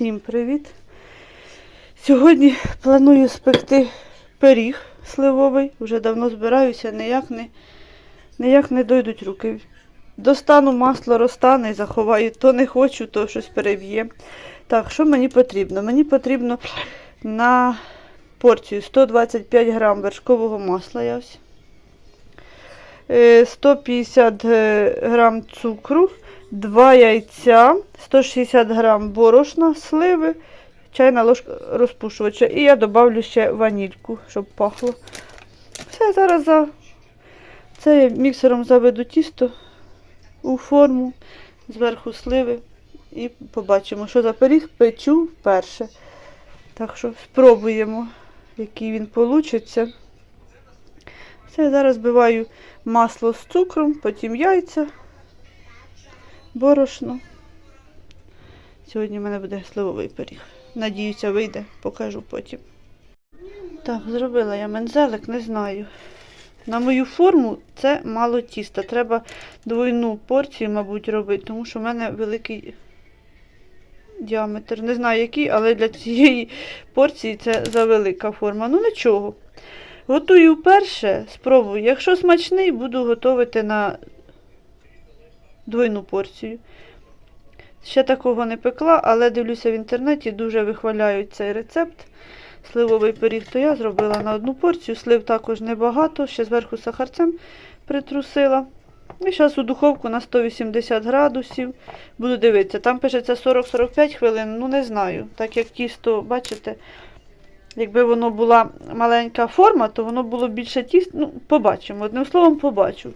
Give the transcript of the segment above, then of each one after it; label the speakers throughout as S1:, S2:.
S1: Всім привіт! Сьогодні планую спекти пиріг сливовий. Вже давно збираюся, ніяк не, ніяк не дойдуть руки. Достану масло, розтане і заховаю. То не хочу, то щось переб'є. Так, що мені потрібно? Мені потрібно на порцію 125 грам вершкового масла. Я ось. Е, 150 е, грам цукру, 2 яйця, 160 грам борошна, сливи, чайна ложка розпушувача. І я додавлю ще ванільку, щоб пахло. Все, зараз за це міксером заведу тісто у форму, зверху сливи. І побачимо, що за пиріг печу вперше. Так що спробуємо, який він получиться. Все, зараз збиваю масло з цукром, потім яйця, борошно. Сьогодні в мене буде сливовий пиріг. Надіюся, вийде, покажу потім. Так, зробила я мензелик, не знаю. На мою форму це мало тіста. Треба двойну порцію, мабуть, робити, тому що в мене великий діаметр. Не знаю який, але для цієї порції це завелика форма. Ну нічого. Готую вперше, спробую. Якщо смачний, буду готувати на двойну порцію. Ще такого не пекла, але дивлюся в інтернеті, дуже вихваляють цей рецепт. Сливовий пиріг, то я зробила на одну порцію. Слив також небагато, ще зверху сахарцем притрусила. І зараз у духовку на 180 градусів. Буду дивитися. Там пишеться 40-45 хвилин, ну не знаю. Так як тісто, бачите, якби воно була маленька форма, то воно було більше тіст. Ну, побачимо. Одним словом, побачу.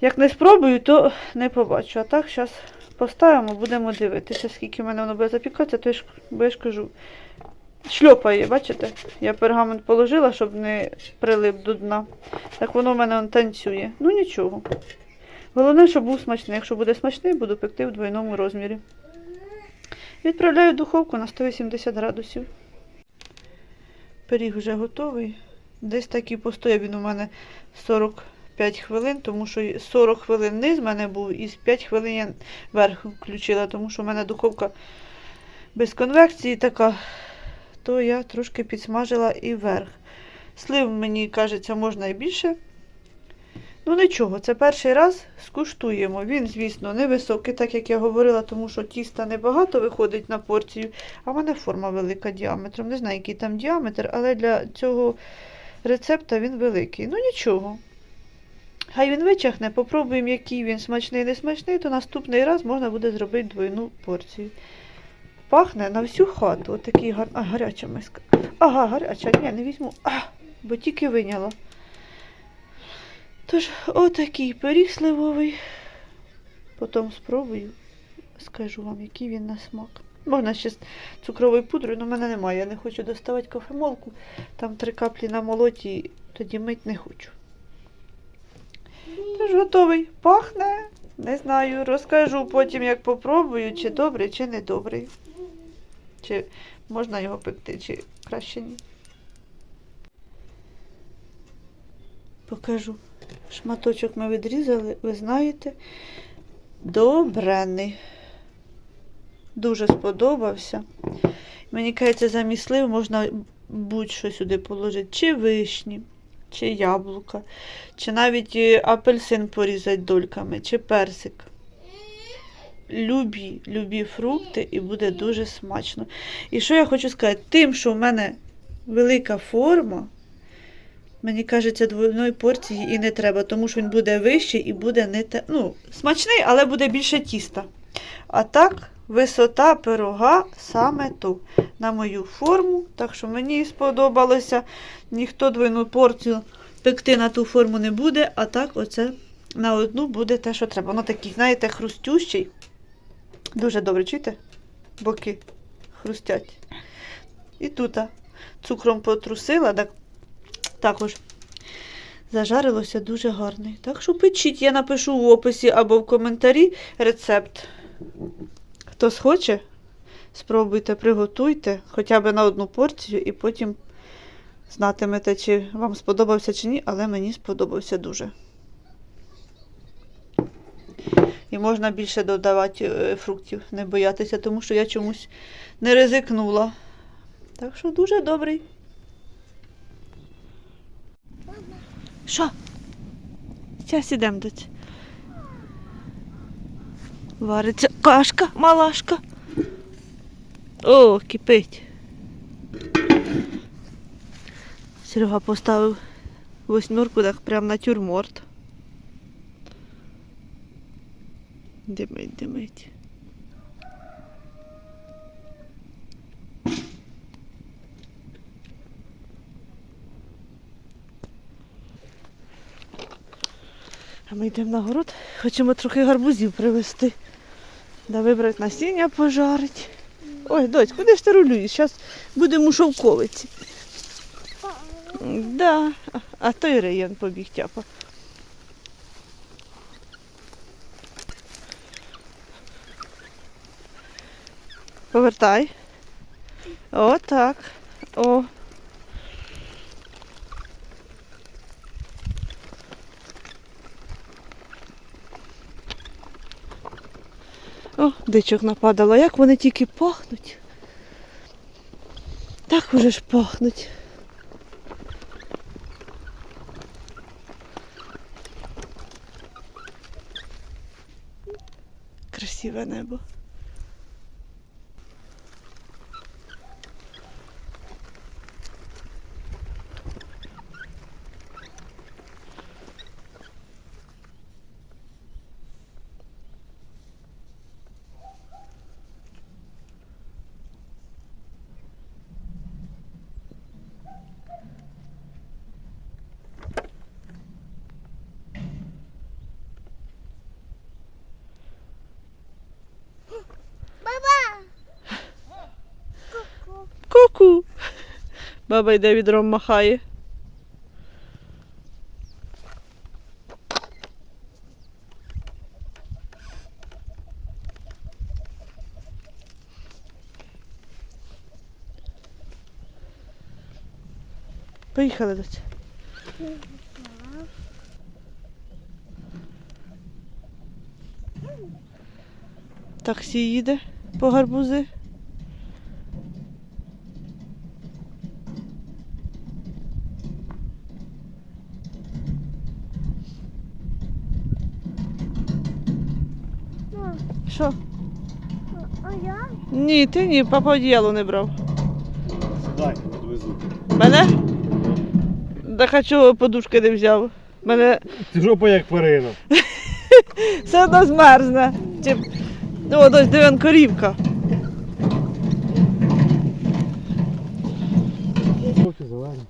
S1: Як не спробую, то не побачу. А так, зараз поставимо, будемо дивитися, скільки в мене воно буде запікатися, то я ж, бо я ж кажу. Шльопає, бачите? Я пергамент положила, щоб не прилип до дна. Так воно в мене танцює. Ну нічого. Головне, щоб був смачний. Якщо буде смачний, буду пекти в двойному розмірі. Відправляю в духовку на 180 градусів. Пиріг вже готовий. Десь так і постояв він у мене 45 хвилин, тому що 40 хвилин низ в мене був, і 5 хвилин я верх включила, тому що в мене духовка без конвекції така, то я трошки підсмажила і верх. Слив, мені кажеться, можна і більше. Ну нічого, це перший раз скуштуємо. Він, звісно, невисокий, так як я говорила, тому що тіста небагато виходить на порцію, а в мене форма велика діаметром. Не знаю, який там діаметр, але для цього рецепта він великий. Ну нічого. Хай він вичахне, попробуємо, який він смачний, не смачний, то наступний раз можна буде зробити двойну порцію. Пахне на всю хату. Отакий гар... а, гаряча миска. Ага, гаряча, ні, не візьму, а, бо тільки виняла. Тож, отакий пиріг сливовий. Потім спробую, скажу вам, який він на смак. Можна ще з цукровою пудрою, але в мене немає. Я не хочу доставати кофемолку. Там три каплі на молоті, тоді мить не хочу. Тож готовий. Пахне. Не знаю. Розкажу потім, як попробую, чи добрий, чи не добрий. Чи можна його пекти, чи краще ні. Покажу. Шматочок ми відрізали, ви знаєте, добрений. Дуже сподобався. Мені кажеться, замість можна будь-що сюди положити. Чи вишні, чи яблука, чи навіть е, апельсин порізати дольками, чи персик. Любі, любі фрукти і буде дуже смачно. І що я хочу сказати? Тим, що в мене велика форма, Мені кажеться, двойної порції і не треба, тому що він буде вищий і буде не те. Ну, смачний, але буде більше тіста. А так, висота пирога саме то на мою форму. Так що мені сподобалося. Ніхто двойну порцію пекти на ту форму не буде, а так, оце на одну буде те, що треба. Воно такий, знаєте, хрустющий. Дуже добре, чуєте? Боки хрустять. І тут цукром потрусила, так також зажарилося дуже гарний. Так що печіть, я напишу в описі або в коментарі рецепт. Хто схоче, спробуйте, приготуйте хоча б на одну порцію і потім знатимете, чи вам сподобався чи ні, але мені сподобався дуже. І можна більше додавати е, фруктів, не боятися, тому що я чомусь не ризикнула. Так що дуже добрий. Що? Зараз ідемо до Вариться кашка, малашка. О, кипить. Серега поставив восьмерку так прямо на тюрморт. Димить, димить. А ми йдемо на город, хочемо трохи гарбузів привезти. Да вибрати насіння пожарить. Ой, дось, куди ж ти рулюєш? Зараз будемо у шовковиці. Да, а- той район побіг тяпа. Повертай. О, так. О. О, дичок нападало. Як вони тільки пахнуть. Так уже ж пахнуть. Красиве небо. Ку-ку. Баба йде відром махає. Поїхали до. Таксі їде по гарбузи. Що?
S2: А я?
S1: Ні, ти ні, папа одіяло не брав.
S3: Сідай, відвезу.
S1: Мене? Так а чого подушки не взяв? Мене
S3: Ти жопа як перина.
S1: все одно змерзне. Чи... О, ось дивен корівка.
S3: Жовті зелені.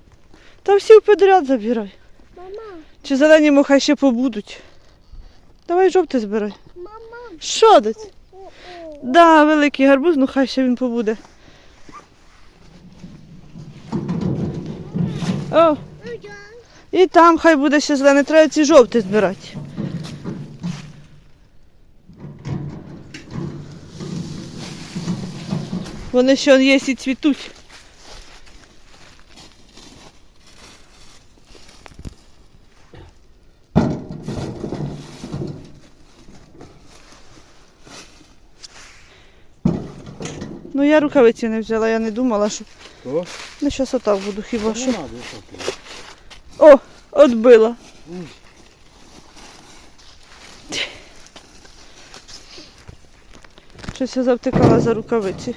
S1: Та всі підряд забирай.
S2: Мама,
S1: Чи зелені му хай ще побудуть. Давай жовтий збирай. Що?
S2: О-о.
S1: Да, великий гарбуз, ну хай ще він побуде. О, і там хай буде ще зелений, треба ці жовті збирати. Вони ще є і цвітуть. Ну я рукавиці не взяла, я не думала, що.
S3: О,
S1: Ну зараз отак буду хіба що.
S3: так.
S1: О, отбила. Щось я завтикала за рукавиці.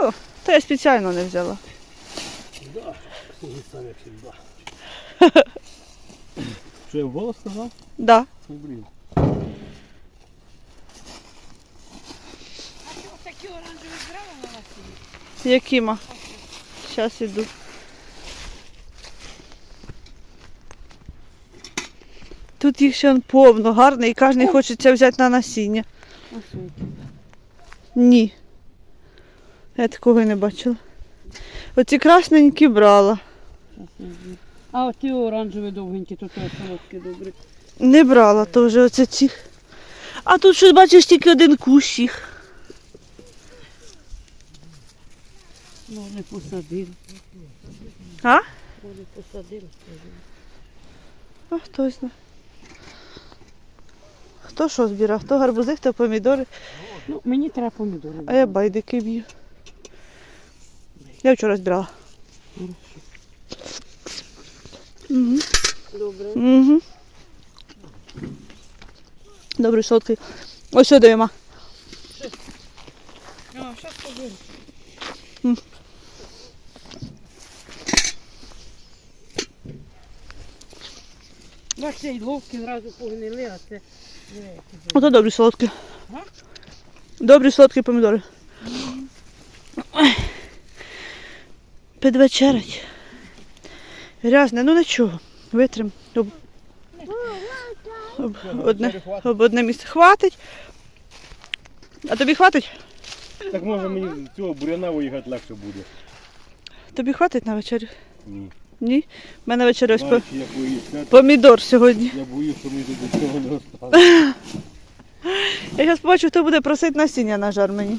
S1: Ну, то я спеціально не взяла.
S3: Що я в голос сказав?
S1: Да.
S3: Ну, блін.
S1: Якима? Зараз іду. Тут їх ще повно, гарно, і кожен хочеться взяти на насіння. Ні. Я такого не бачила. Оці красненькі брала.
S4: А от ті оранжеві довгенькі, то теж солодкі добрі.
S1: Не брала теж оце цих. А тут щось бачиш тільки один кущ їх.
S4: Може посадив.
S1: А?
S4: Може посадив.
S1: А хто знає. Хто що збирав? Хто гарбузи, хто помідори,
S4: Ну, мені треба помідори.
S1: а я байдики б'ю. Я вчора збирала. Угу.
S4: Добре.
S1: Угу. Добрий солодкий. Ось сюди, ма.
S4: А, зараз поберу. Бачите, і ловки зразу погнили, а це... Е,
S1: Ото добрі солодкі.
S4: Га?
S1: Добрі солодкі помідори. Ой. Підвечерять. Грязне, ну нічого. Витрим. Об, об, одне, об одне місце. Хватить. А тобі хватить?
S3: Так може мені з цього буряна виїхати легше буде.
S1: Тобі хватить на вечерю?
S3: Ні.
S1: Ні? У мене вечеря ось по...
S3: Я
S1: помідор сьогодні.
S3: я боюсь, що тут до цього не осталось.
S1: Я зараз побачу, хто буде просити насіння на жар мені.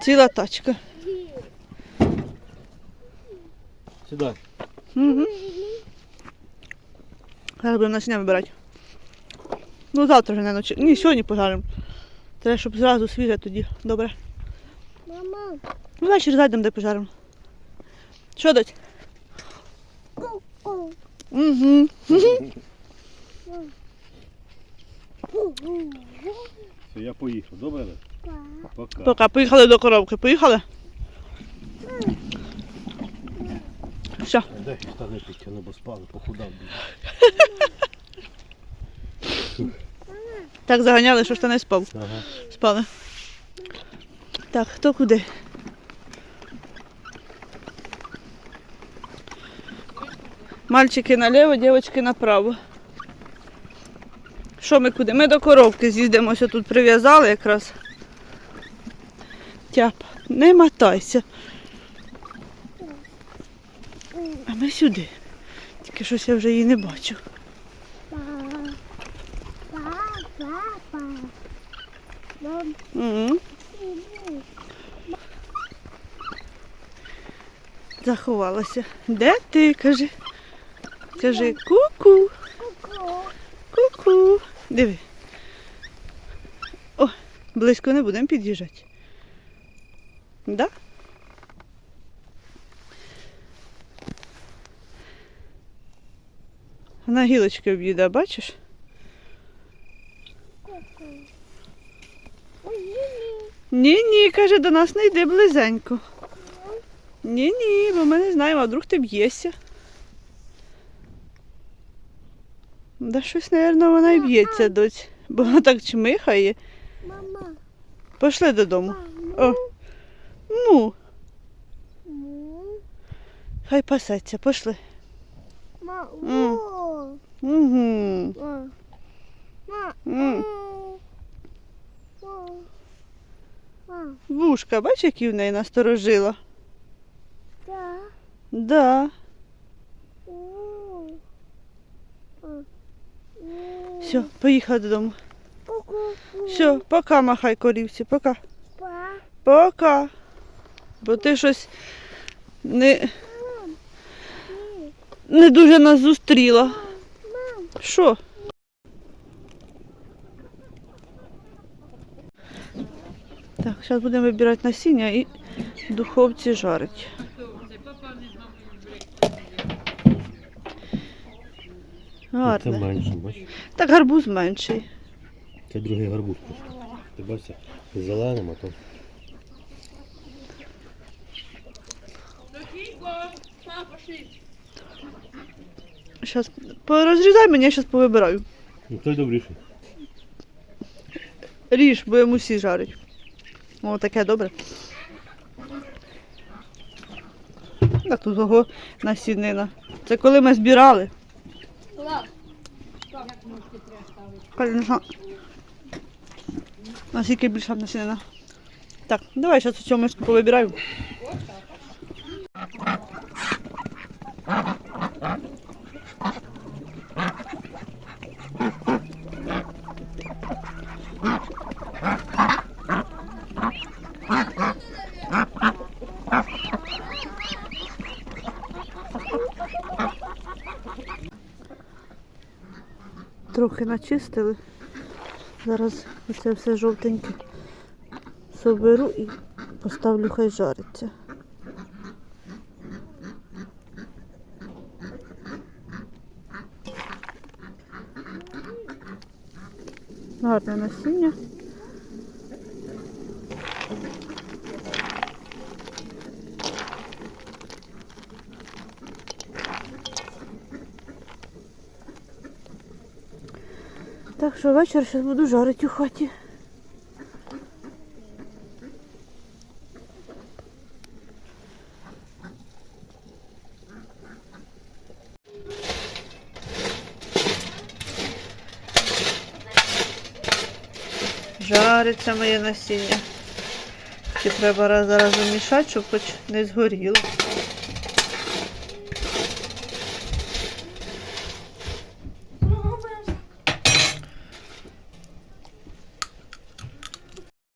S1: Ціла тачка.
S3: Сідай.
S1: Угу. Зараз будемо насіння вибирати. Ну, завтра вже не ночі. Ні, сьогодні пожаримо. Треба, щоб зразу свіже тоді. Добре.
S2: Мама.
S1: Ну, ввечері зайдемо, де пожаримо. Що дать?
S2: Ку-ку.
S1: Угу.
S3: Все, я поїхав. Добре? Пока.
S1: Пока, поїхали до коробки. Поїхали? Все.
S3: Дай штани підтягну, бо спали, похудав.
S1: Так заганяли, що не спав.
S3: Ага.
S1: Спали. Так, хто куди? Мальчики наліво, дівчатки направо. Що ми куди? Ми до коровки з'їздимося тут прив'язали якраз. Тяп, не мотайся. А ми сюди. Тільки щось я вже її не бачу. Угу. Заховалася. Де ти? Кажи. Кажи ку-ку.
S2: Ку-ку.
S1: Ку-ку. Диви. О, близько не будемо під'їжджати. Да? Вона гілочки об'їда, бачиш?
S2: Ой-ой-ой.
S1: Ні, ні, каже, до нас не йди близенько. Ні, ні, бо ми не знаємо, а вдруг ти б'єшся. Да щось, мабуть, вона і б'ється, доць, бо вона так чмихає.
S2: Мама.
S1: Пішли додому.
S2: Мама.
S1: О, ну,
S2: Му.
S1: хай пасеться, пішли.
S2: Ма.
S1: М. Угу.
S2: Ма. Ма.
S1: М.
S2: М. Ма.
S1: Вушка, бачиш, які в неї насторожила?
S2: Да.
S1: Да. Все, поїхали додому. Все, пока, махай корівці, пока. Пока. Бо ти щось не, не дуже нас зустріла. Що? Так, зараз будемо вибирати насіння і в духовці жарить.
S3: Це менше, бачиш?
S1: Так гарбуз менший.
S3: Це другий гарбуз просто. Ти бачиш, з зеленим, а то.
S1: Зараз порозрізай мені, я зараз повибираю.
S3: Ну той добріший.
S1: Ріж, будемо усі жарить. О, таке добре. А тут ого насінина. Це коли ми збирали. Конечно. Наскільки більша насінина. Так, давай зараз цю мишку повибираю. Трохи начистили. Зараз оце все жовтеньке соберу і поставлю хай жариться. Гарне насіння. Що вечір зараз буду жарити у хаті. Жариться моє насіння. Ще треба раз- зараз замішати, щоб хоч не згоріло.